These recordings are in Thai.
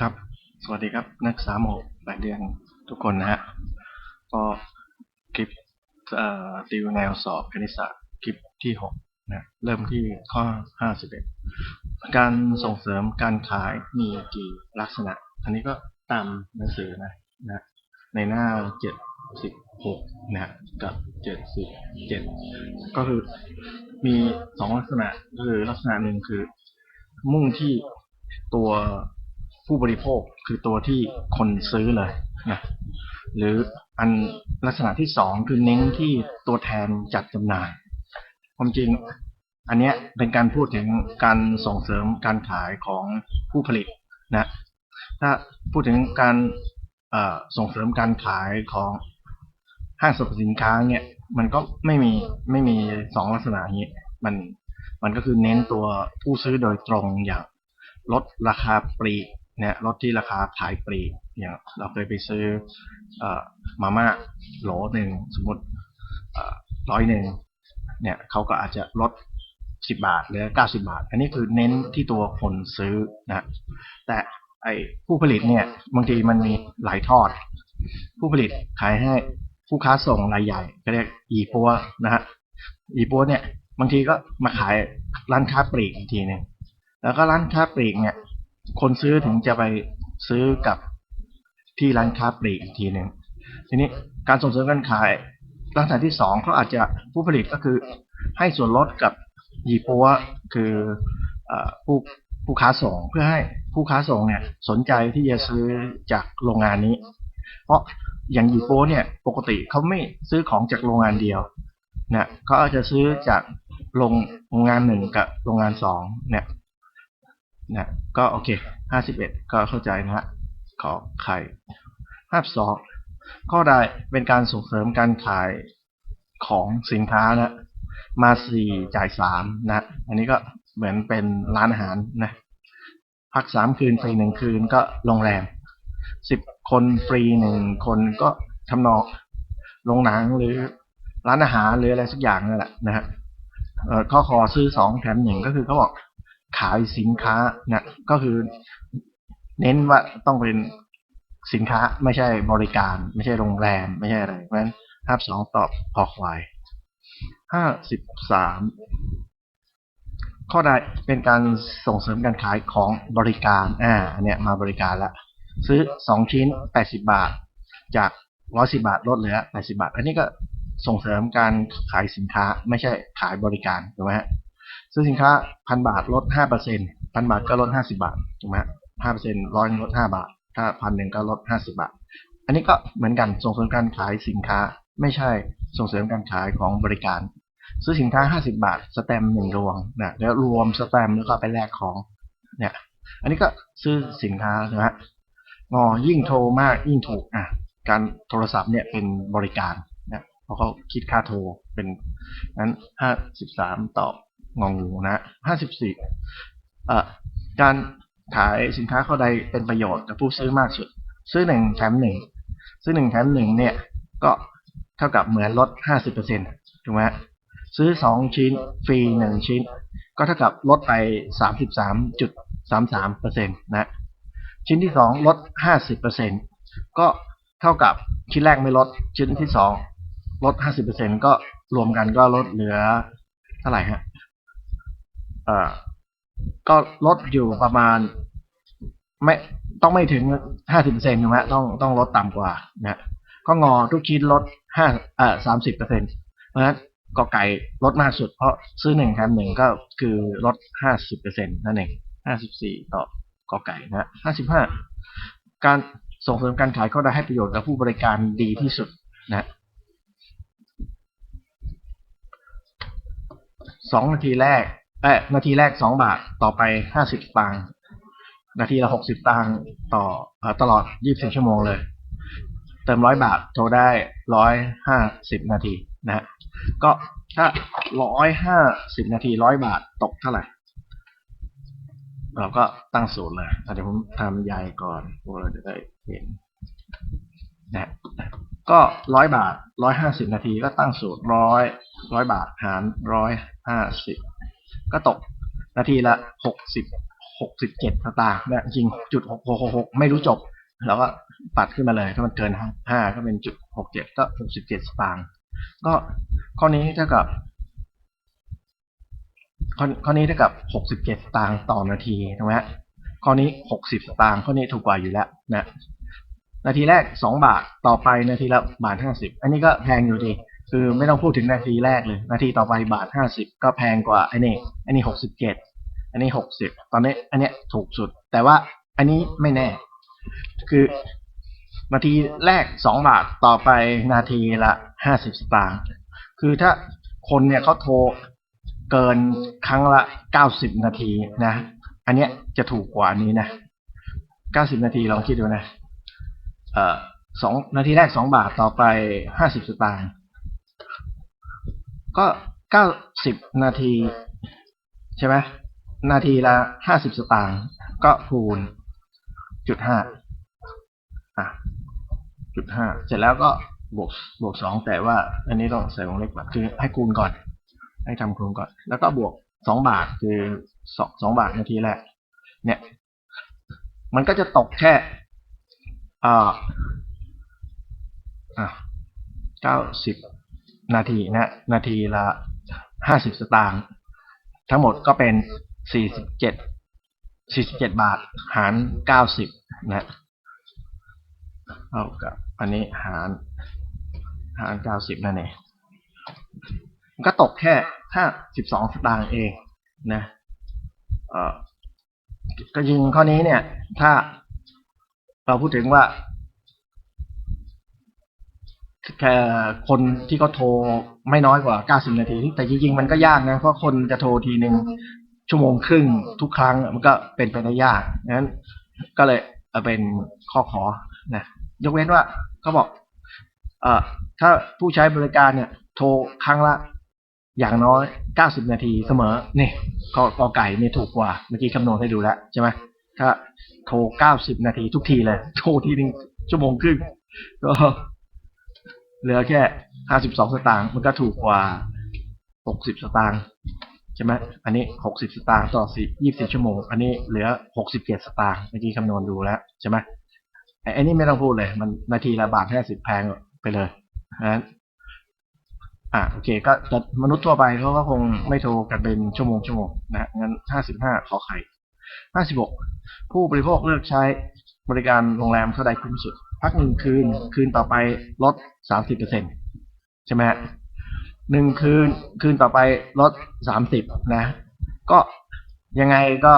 ครับ สวัสดีครับ นักศึกษาโมแปดเดือนทุกคนนะฮะก็คลิปติวแนวสอบคณิตศาสตร์คลิปที่หกนะเริ่มที่ข้อห้าสิบเอ็ดการส่งเสริมการขายมีกี่ลักษณะ อันนี้ก็ตามหนังสือนะนะในหน้าเจ็ดสิบหกนะฮะกับเจ็ดสิบเจ็ดก็คือมีสองลักษณะก็คือลักษณะหนึ่งคือมุ่งที่ตัว ผู้บริโภคคือตัวที่คนซื้อเลยนะหรืออันลักษณะที่สองคือเน้นที่ตัวแทนจัดจำหน่ายความจริง อันเนี้ยเป็นการพูดถึงการส่งเสริมการขายของผู้ผลิตนะ ถ้าพูดถึงการส่งเสริมการขายของห้างสรรพสินค้าเนี่ย มันก็ไม่มีไม่มีสองลักษณะนี้ มันมันก็คือเน้นตัวผู้ซื้อโดยตรงอย่างลดราคาปลีก นี่ยลดที่ราคาขายปลีกอย่างเราเคยไปซื้ออมาม่าโหลหนึ่งสมมติร้อยหนึ่งเนี่ยเขาก็อาจจะลดสิบาทหลือเก้าสิบาท อันนี้คือเน้นที่ตัวคนซื้อนะแต่ไอผู้ผลิตเนี่ยบางทีมันมีหลายทอด ผู้ผลิตขายให้ผู้ค้าส่งรายใหญ่ก็เรียกอีปัวนะฮะอีปัวเนี่ยบางทีก็มาขายร้านค้าปลีกอีกทีนึงแล้วก็ร้านค้าปลีกเนี่ย คนซื้อถึงจะไปซื้อกับที่ร้านค้าปลีกอีกทีหนึ่งทีนี้การส่งเสริมการขายลักษณะที่สองเขาอาจจะผู้ผลิตก็คือให้ส่วนลดกับยีปัวคืออผู้ผู้ค้าส่งเพื่อให้ผู้ค้าส่งเนี่ยสนใจที่จะซื้อจากโรงงานนี้ เพราะอย่างยีปัวเนี่ยปกติเขาไม่ซื้อของจากโรงงานเดียวนะเขาอาจจะซื้อจากโรงงานหนึ่งกับโรงงานสองเนี่ย นะก็โอเคห้าสิบเอ็ดก็เข้าใจนะฮะขอไข่ห้าสองข้อใดเป็นการส่งเสริมการขายของสินค้านะมาสี่จ่ายสามนะอันนี้ก็เหมือนเป็นร้านอาหารนะพักสามคืนฟรีหนึ่งคืนก็โรงแรมสิบคนฟรีหนึ่งคนก็ทำนองโรงหนังหรือร้านอาหารหรืออะไรสักอย่างนั่นแหละนะฮะข้อคอซื้อสองแถมหนึ่งก็คือเขาบอก ขายสินค้านะก็คือเน้นว่าต้องเป็นสินค้าไม่ใช่บริการ ไม่ใช่โรงแรม ไม่ใช่อะไรเพราะฉะนั้นห้าสองตอบพอควายห้าสิบสามข้อใดเป็นการส่งเสริมการขายของบริการอ่าอันเนี้ยมาบริการละซื้อสองชิ้นแปดสิบาท จากร้อยสิบาทลดเหลือแปดสิบาท อันนี้ก็ส่งเสริมการขายสินค้าไม่ใช่ขายบริการถูกไหมฮะ ซื้อสินค้าพันบาทลดห้าเปอร์เซ็นพันบาทก็ลดห้าสิบาทถูกไหมห้าเปอร์เซ็นร้อยลดห้าบาท ถ้าพันหนึ่งก็ลดห้าสิบาท อันนี้ก็เหมือนกันส่งเสริมการขายสินค้าไม่ใช่ส่งเสริมการขายของบริการ ซื้อสินค้าห้าสิบาท สแตมหนึ่งรวงนะแล้วรวมสแตมแล้วก็ไปแลกของเนี่ยอันนี้ก็ซื้อสินค้านะฮะงอยิ่งโทรมากยิ่งถูกอะการโทรศัพท์เนี่ยเป็นบริการนะเพราะเขาคิดค่าโทรเป็นนั้นห้าสิบสามต่อ งองูนะห้าสิบสี่การขายสินค้าข้อใดเป็นประโยชน์กับผู้ซื้อมากสุด ซื้อหนึ่งแถมหนึ่งซื้อหนึ่งแถมหนึ่งเนี่ย ก็เท่ากับเหมือนลดห้าสิบเปอร์เซ็นต์ถูกไหมซื้อสองชิ้นฟรีหนึ่งชิ้น ก็เท่ากับลดไปสามสิบสามจุดสามสามเปอร์เซ็นต์นะ ชิ้นที่สองลดห้าสิบเปอร์เซ็นต์ก็เท่ากับชิ้นแรกไม่ลดชิ้นที่สองลดห้าสิบเปอร์เซ็นต์ก็รวมกันก็ลดเหลือเท่าไหร่ฮะ เอ่อก็ลดอยู่ประมาณ ไม่ต้องไม่ถึงห้าสิบเปอร์เซ็นต์ถูกไหมต้องต้องลดต่ำกว่านะก็งอทุกชิ้นลดห้าเอ่อสามสิบเปอร์เซ็นต์เพราะฉะนั้นกอไก่ลดมากสุดเพราะซื้อหนึ่งแถมหนึ่งก็คือลดห้าสิบเปอร์เซ็นต์นั่นเองห้าสิบสี่ต่อกอไก่นะห้าสิบห้าการส่งเสริมการขายก็ได้ให้ประโยชน์กับผู้บริการดีที่สุดนะสองนาทีแรก เอ้นาทีแรกสองบาทต่อไปห้าสิบตังค์นาทีละหกสิบตังค์ต่ออตลอดยี่สิบสี่ชั่วโมงเลย เติมร้อยบาทโทรได้ร้อยห้าสิบนาทีนะฮะก็ถ้าร้อยห้าสิบนาทีร้อยบาทตกเท่าไหร่ เราก็ตั้งศูนย์เลยเดี๋ยวผมทำใหญ่ก่อนพวกเราจะได้เห็นนะก็ร้อยบาทร้อยห้าสิบนาทีก็ตั้งสูตรร้อยร้อยบาทหารร้อยห้าสิบ ก็ตกนาทีละหกสิบหกสิบเจ็ดสตางค์เนี่ยจริงจุดหกหกหกไม่รู้จบ แล้วก็ปัดขึ้นมาเลย ถ้ามันเกินห้าก็เป็นจุดหกเจ็ดก็หกสิบเจ็ดสตางค์ก็ข้อนี้เท่ากับข้อนี้เท่ากับหกสิบเจ็ดสตางค์ต่อนาทีถูกไหมข้อนี้หกสิบสตางค์ข้อนี้ถูกกว่าอยู่แล้วนะนาทีแรกสองบาทต่อไปนาทีละบาทห้าสิบอันนี้ก็แพงอยู่ดี คือไม่ต้องพูดถึงนาทีแรกเลย นาทีต่อไปบาทห้าสิบก็แพงกว่าไอ้นี่อันนี้หกสิบเจ็ดอันนี้หกสิบตอนนี้ อันเนี้ยถูกสุด แต่ว่าอันนี้ไม่แน่ คือนาทีแรกสองบาทต่อไปนาทีละห้าสิบสตางค์คือถ้าคนเนี่ยเขาโทรเกินครั้งละเก้าสิบนาทีนะ อันเนี้ยจะถูกกว่าอันนี้นะเก้าสิบนาทีลองคิดดูนะ เอ่อสองนาทีแรกสองบาทต่อไปห้าสิบสตางค์ ก็เก้าสิบนาที ใช่ไหมนาทีละห้าสิบสตางค์ก็คูณจุดห้าอะจุดห้าเสร็จแล้วก็บวกบวกสองแต่ว่า อันนี้ต้องใส่วงเล็บก่อนคือให้คูณก่อน ให้ทำคูณก่อน แล้วก็บวกสองบาทคือสองสองบาทนาทีแรกเนี่ย มันก็จะตกแค่อ่าอะเก้าสิบ นาทีนะนาทีละห้าสิบสตางค์ทั้งหมดก็เป็นสี่สิบเจ็ดสี่สิบเจ็ดบาทหารเก้าสิบนะเท่ากับอันนี้หารหารเก้าสิบนั่นเองมันก็ตกแค่ห้าสิบสองสตางค์เองนะเออก็ยิงข้อนี้เนี่ย ถ้าเราพูดถึงว่า แค่คนที่เขาโทรไม่น้อยกว่า 90 นาที แต่จริงๆ มันก็ยากนะ เพราะคนจะโทรทีหนึ่งชั่วโมงครึ่งทุกครั้งมันก็เป็นไปได้ยากงั้น ก็เลยเอาเป็นข้อขอนะยกเว้นว่าเขาบอก เอ่อถ้าผู้ใช้บริการเนี่ย โทรครั้งละ อย่างน้อย 90 นาทีเสมอนี่กกอไก่เนี่ยถูกกว่าเมื่อกี้คำนวณให้ดูแล้วใช่ไหมถ้าโทร 90 นาทีทุกทีเลย โทรทีหนึ่งชั่วโมงครึ่งก็ เหลือแค่52สตางค์มันก็ถูกกว่า60สตางค์ใช่ไหมอันนี้60สตางค์ต่อ4 24ชั่วโมง อันนี้เหลือ67สตางค์เมื่อกี้คำนวณดูแล้วใช่ไหมไอ้ไอ้นี่ไม่ต้องพูดเลย มันนาทีละบาท50แพงไปเลยนั้นอ่าโอเค ก็แต่มนุษย์ทั่วไปเขาก็คงไม่โทรกันเป็นชั่วโมงชั่วโมงนะงั้น55ขอไข่56ผู้บริโภคเลือกใช้บริการโรงแรมเท่าใดคุ้มสุด พักหนึ่งคืน คืนต่อไปลดสามสิบเปอร์เซ็นใช่ไหมฮะหนึ่งคืน คืนต่อไปลด30นะ ก็ยังไงก็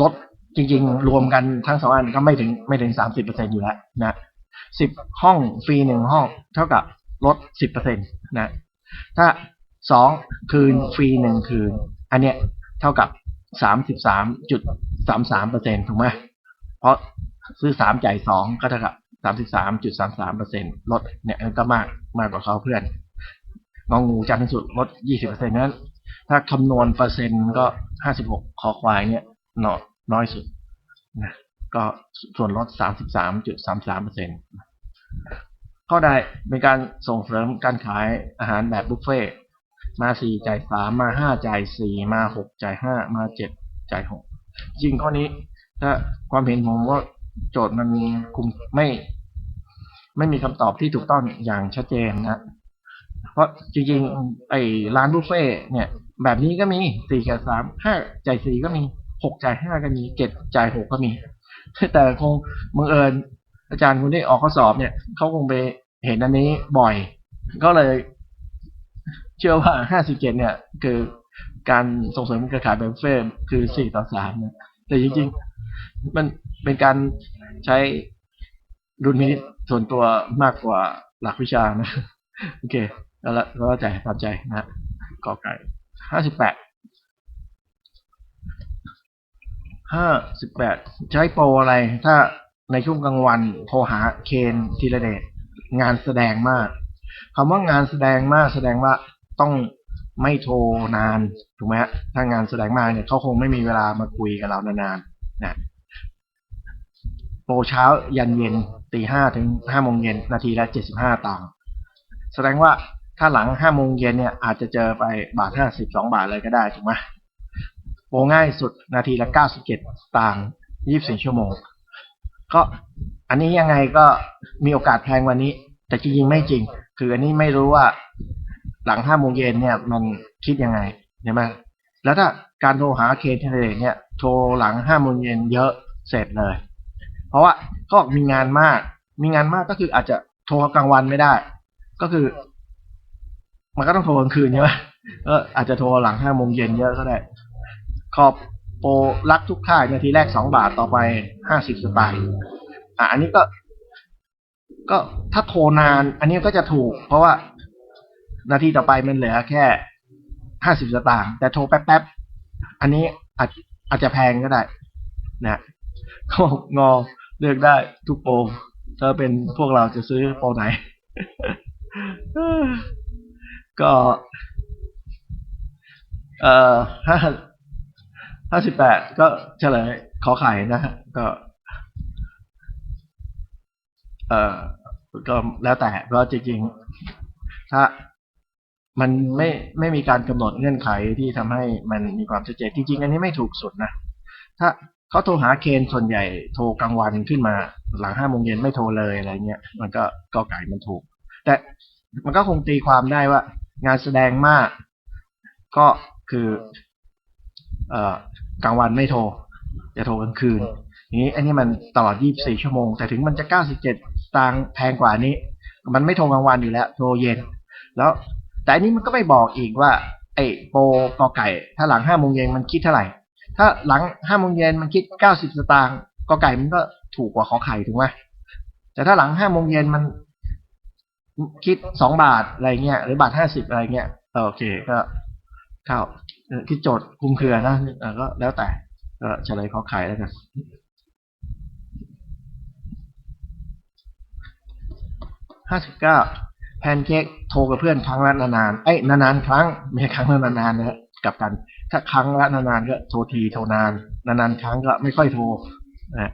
ลดจริง ๆ รวมกันทั้งสองอันก็ไม่ถึงไม่ถึง30%อยู่แล้วนะสิบห้องฟรีหนึ่งห้อง เท่ากับลดสิบเปอร์เซ็นตนะ ถ้าสองคืนฟรีหนึ่งคืน อันเนี้ยเท่ากับสามสิบสามจุดสามสามเปอร์เซ็นถูกไหมเพราะ ซื้อสามจ่ายสองก็เท่ากับสามสิบสามจุดสามสามเปอร์เซ็นต์ลดเนี่ยก็มากมากกว่าเขาเพื่อนงองูจันทร์สุดลดยี่สิบเปอร์เซ็นต์นั้น ถ้าคำนวณเปอร์เซ็นต์ก็ห้าสิบหกคอควายเนี่ยน้อยน้อยสุดนะก็ส่วนลด33.33%ข้อใดเป็นการส่งเสริมการขายอาหารแบบบุฟเฟ่มาสี่จ่ายสามมาห้าจ่ายสี่มาหกจ่ายห้ามาเจ็ดจ่ายหกจริงข้อนี้ ถ้าความเห็นผมว่า โจทย์มันคุมไม่ ไม่มีคำตอบที่ถูกต้องอย่างชัดเจนนะ เพราะจริงๆไอ้ร้านบุฟเฟ่เนี่ย แบบนี้ก็มีสี่จ่ายสามห้าจ่ายสี่ก็มีหกจ่ายห้าก็มีเจ็ดจ่ายหกก็มี แต่คงบังเอิญอาจารย์คนที่ออกข้อสอบเนี่ยเขาคงไปเห็นอันนี้บ่อย ก็เลย เชื่อว่าห้าสิบเจ็ดเนี่ย คือการส่งเสริมการขายแบบบุฟเฟ่คือสี่ต่อสามเนี่ย แต่จริงๆ มันเป็นการใช้ดุลพินิจส่วนตัวมากกว่าหลักวิชานะ โอเค แล้วละแล้วใจตามใจนะกอไก่ห้าสิบแปดห้าสิบแปดใช้โปรอะไร ถ้าในช่วงกลางวันโทรหาเคนธีรเดชงานแสดงมากคำว่างานแสดงมากแสดงว่าต้อง ไม่โทรนานถูกไหมฮะถ้างานแสดงมาเนี่ยเขาคงไม่มีเวลามาคุยกับเรานานๆนะโปรเช้ายันเย็นตีห้าถึงห้าโมงเย็นนาทีละเจ็ดสิบห้าตังค์แสดงว่าถ้าหลังห้าโมงเย็นเนี่ยอาจจะเจอไปบาทห้าสิบสองบาทเลยก็ได้ถูกไหมโปรง่ายสุดนาทีละเก้าสิบเจ็ดต่างยี่สิบสี่ชั่วโมง ก็อันนี้ยังไงก็มีโอกาสแพงวันนี้ แต่จริงๆไม่จริง คืออันนี้ไม่รู้ว่า หลังห้าโมงเย็นเนี่ยมันคิดยังไงใช่ไหมแล้วถ้าการโทรหาเคเทเลเนี่ยโทรหลังห้าโมงเย็นเยอะเสร็จเลย เพราะว่าเขาบอกมีงานมาก มีงานมากก็คืออาจจะโทรกลางวันไม่ได้ ก็คือ มันก็ต้องโทรกลางคืนใช่ไหมก็อาจจะโทรหลังห้าโมงเย็นเยอะก็ได้ขอบโปรรักทุกค่ายนาทีแรกสองบาทต่อไปห้าสิบสตางค์อะอันนี้ก็ ก็ถ้าโทรนาน อันนี้ก็จะถูก เพราะว่า นาทีต่อไปมันเหลือแค่ห้าสิบสตางค์แต่โทรแป๊บๆ อันนี้อาจอาจจะแพงก็ได้ นะก็งอเลือกได้ทุกโปรถ้าเป็นพวกเราจะซื้อโปรไหน ก็เอ่อห้าห้าสิบแปดก็เฉลยขอไข่นะฮะก็ เอ่อก็แล้วแต่เพราะจริงๆถ้า มันไม่ไม่มีการกำหนดเงื่อนไขที่ทำให้มันมีความชัดเจนจริง ๆ อันนี้ไม่ถูกสุดนะถ้าเขาโทรหาเคนส่วนใหญ่โทรกลางวันขึ้นมาหลังห้าโมงเย็นไม่โทรเลยอะไรเงี้ย มันก็ก็ไก่มันถูก แต่มันก็คงตีความได้ว่า งานแสดงมาก ก็คือ เอ่อกลางวันไม่โทร จะโทรกลางคืนอย่างนี้อันนี้มันตลอด 24 ชั่วโมง แต่ถึงมันจะ 97ตังแพงกว่านี้ มันไม่โทรกลางวันอยู่แล้ว โทรเย็น แล้ว แต่อันนี้มันก็ไม่บอกอีกว่าไอ้โปรกอไก่ ถ้าหลัง5โมงเย็นมันคิดเท่าไหร่ ถ้าหลัง5โมงเย็นมันคิด90สตางค์กอไก่มันก็ถูกกว่าขอไข่ถูกไหมแต่ถ้าหลัง5โมงเย็นมันคิด2บาทอะไรเงี้ยหรือบาท50อะไรเงี้ยโอเคก็เข้าเอ่อที่โจทย์คลุมเครือนะก็แล้วแต่ก็เฉลยขอไข่แล้วกันห้าสิบเก้า พนเค้กโทรกับเพื่อนครั้งละนานๆเอ้ยนานๆครั้งไม่ใช่ครั้งละนานๆนะฮะกลับกัน ถ้าครั้งละนานๆก็โทรทีโทรนานนานๆครั้งก็ไม่ค่อยโทรนะ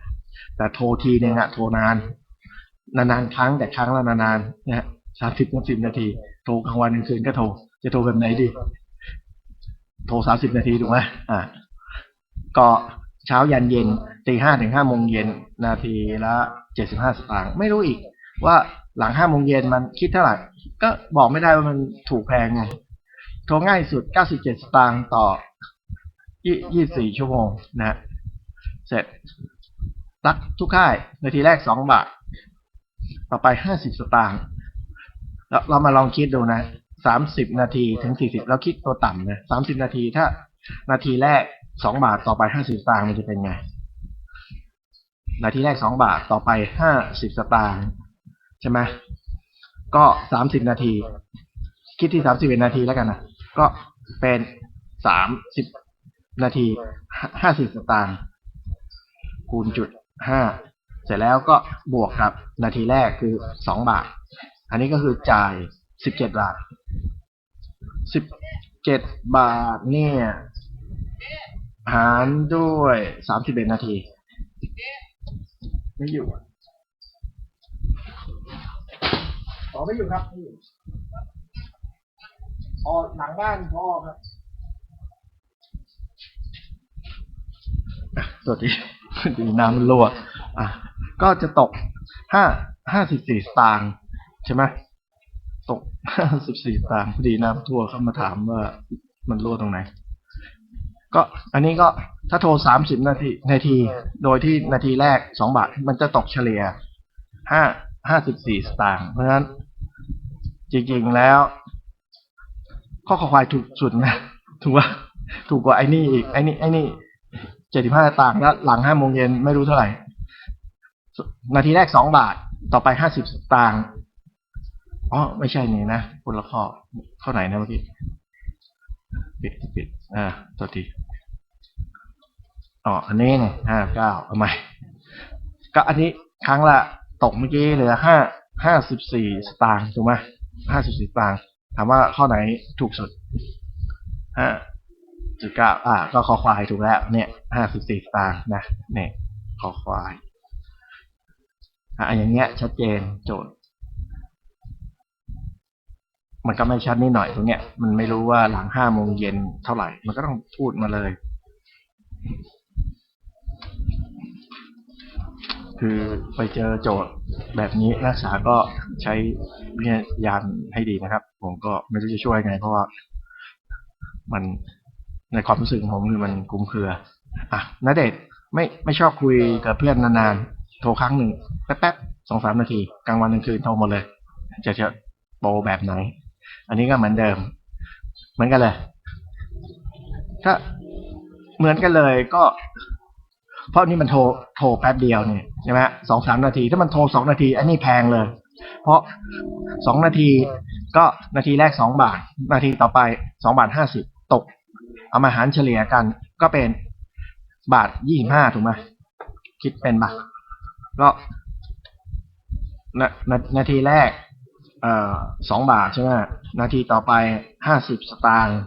แต่โทรทีเนี่ยนะโทรนานนานๆครั้งแต่ครั้งละนานๆนะฮะสามสิบถึงสิบนาที โทรกลางวันกลางคืนก็โทร จะโทรแบบไหนดี โทรสามสิบนาทีถูกไหมอ่าก็เช้ายันเย็นตีห้าถึงห้าโมงเย็นนาทีละเจ็ดสิบห้าสตางค์ไม่รู้อีกว่า หลังห้าโมงเย็นมันคิดเท่าไหร่ ก็บอกไม่ได้ว่ามันถูกแพงไงโทรง่ายสุดเก้าสิบเจ็ดสตางค์ต่อยี่สี่ชั่วโมงนะฮะเสร็จรักทุกค่ายนาทีแรกสองบาท ต่อไปห้าสิบสตางค์แล้วเรามาลองคิดดูนะสามสิบนาทีถึงสี่สิบเราคิดตัวต่ำนะสามสิบนาทีถ้านาทีแรกสองบาทต่อไปห้าสิบสตางค์มันจะเป็นไง นาทีแรกสองบาทต่อไปห้าสิบสตางค์ ใช่ไหมก็สามสิบนาที คิดที่สามสิบเอ็ดนาทีแล้วกันนะก็เป็นสามสิบนาทีห้าสิบสตางค์คูณจุดห้าเสร็จแล้วก็บวกกับนาทีแรกคือสองบาท อันนี้ก็คือจ่ายสิบเจ็ดบาทสิบเจ็ดบาทเนี่ยหารด้วยสามสิบเอ็ดนาที ไม่อยู่ อะอ๋อไม่อยู่ครับไม่อยู่อ๋อหลังบ้านพ่อครับอะตัวที่ดีน้ำมันรั่วอะ ก็จะตกห้าห้าสิบสี่ตางค์ใช่ไหมตกห้าสิบสี่ตางค์พอดีน้ำท่วมเข้ามาถามว่ามันรั่วตรงไหน ก็อันนี้ก็ถ้าโทรสามสิบนาทีนาที โดยที่นาทีแรกสองบาท มันจะตกเฉลี่ยห้าห้าสิบสี่ตางค์เพราะฉะนั้น จริงๆแล้ว ข้อขอควายถูกสุดนะถูกว่าถูกกว่าไอ้นี่อีกไอ้นี่ไอ้นี่เจ็ดสิบห้าสตางค์แล้วหลังห้าโมงเย็นไม่รู้เท่าไหร่ นาทีแรกสองบาทต่อไปห้าสิบสตางค์อ๋อไม่ใช่นี่นะคนละข้อข้อไหนนะเมื่อกี้ปิดปิดอ่าตัวทีอ๋ออันนี้เนี่ยห้าเก้าเอาใหม่ก็อันนี้ครั้งละตกเมื่อกี้เหลือห้าห้าสิบสี่สตางค์ถูกไหม ห้าสิบสี่สตาง ถามว่าข้อไหนถูกสุดห้าจุดเก้าอ่า ก็คอควายถูกแล้ว เนี่ยห้าสิบสี่สตางนะเนี่ยคอควายอะอย่างเงี้ย ชัดเจนโจทย์ มันก็ไม่ชัดนิดหน่อยตรงเนี้ย มันไม่รู้ว่าหลังห้าโมงเย็นเท่าไหร่ มันก็ต้องพูดมาเลย คือไปเจอโจทย์แบบนี้นักศึกษาก็ใช้วิญญาณให้ดีนะครับ ผมก็ไม่รู้จะช่วยไง เพราะว่ามันในความรู้สึกของผมคือมันคลุมเครือ อะนเดชไม่ไม่ชอบคุยกับเพื่อนนานๆ โทรครั้งหนึ่งแป๊บๆสองสามนาทีกลางวันกลางคืนโทรหมดเลย จะจะโปรแบบไหน อันนี้ก็เหมือนเดิม เหมือนกันเลย ถ้าเหมือนกันเลยก็ เพราะนี่มันโทรโทรแป๊บเดียวเนี่ยใช่ไหมสองสามนาที ถ้ามันโทรสองนาทีอันนี้แพงเลย เพราะสองนาทีก็นาทีแรกสองบาท นาทีต่อไปสองบาทห้าสิบตก เอามาหารเฉลี่ยกันก็เป็นบาทยี่สิบห้าถูกไหมคิดเป็นบาทก็นานานาทีแรกเอ่อสองบาทใช่ไหมนาทีต่อไปห้าสิบสตางค์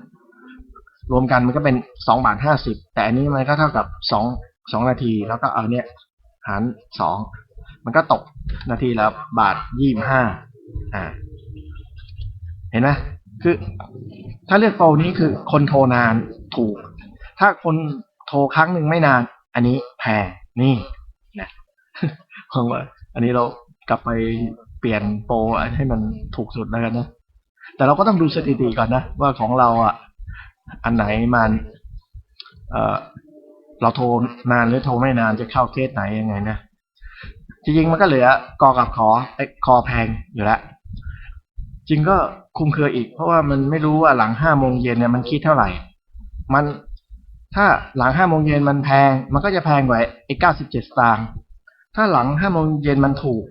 รวมกันมันก็เป็นสองบาทห้าสิบแต่อันนี้มันก็เท่ากับสอง สองนาที แล้วก็เอาเนี่ยหารสองมันก็ตกนาทีละบาทยี่สิบห้าอ่า เห็นไหมคือ ถ้าเลือกโปรนี้คือคนโทรนานถูก ถ้าคนโทรครั้งหนึ่งไม่นาน อันนี้แพงนี่นะผมว่า อันนี้เรากลับไปเปลี่ยนโปรให้มันถูกสุดแล้วกันนะแต่เราก็ต้องดูสถิติก่อนนะว่าของเราอะ อันไหนมัน เอ่อ เราโทรนานหรือโทรไม่นานจะเข้าเคสไหนยังไงนะจริงๆมันก็เหลือกอกับขอไอ้คอแพงอยู่แล้วจริงก็คุมเครืออีก เพราะว่ามันไม่รู้ว่าหลังห้าโมงเย็นเนี่ยมันคิดเท่าไหร่ มันถ้าหลังห้าโมงเย็นมันแพง มันก็จะแพงกว่าไอ้เก้าสิบเจ็ดตางค์ถ้าหลังห้าโมงเย็นมันถูก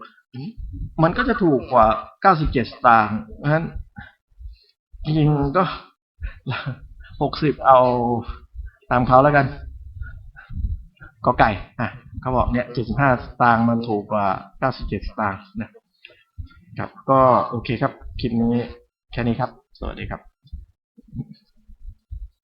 มันก็จะถูกกว่าเก้าสิบเจ็ดตางค์เพราะฉะนั้นจริงก็หกสิบเอาตามเขาแล้วกัน ก็ไก่อะเขาบอกเนี่ยเจ็ดสิบห้าสตางค์มันถูกกว่าเก้าสิบเจ็ดสตางค์นะครับก็โอเคครับ คลิปนี้แค่นี้ครับ สวัสดีครับ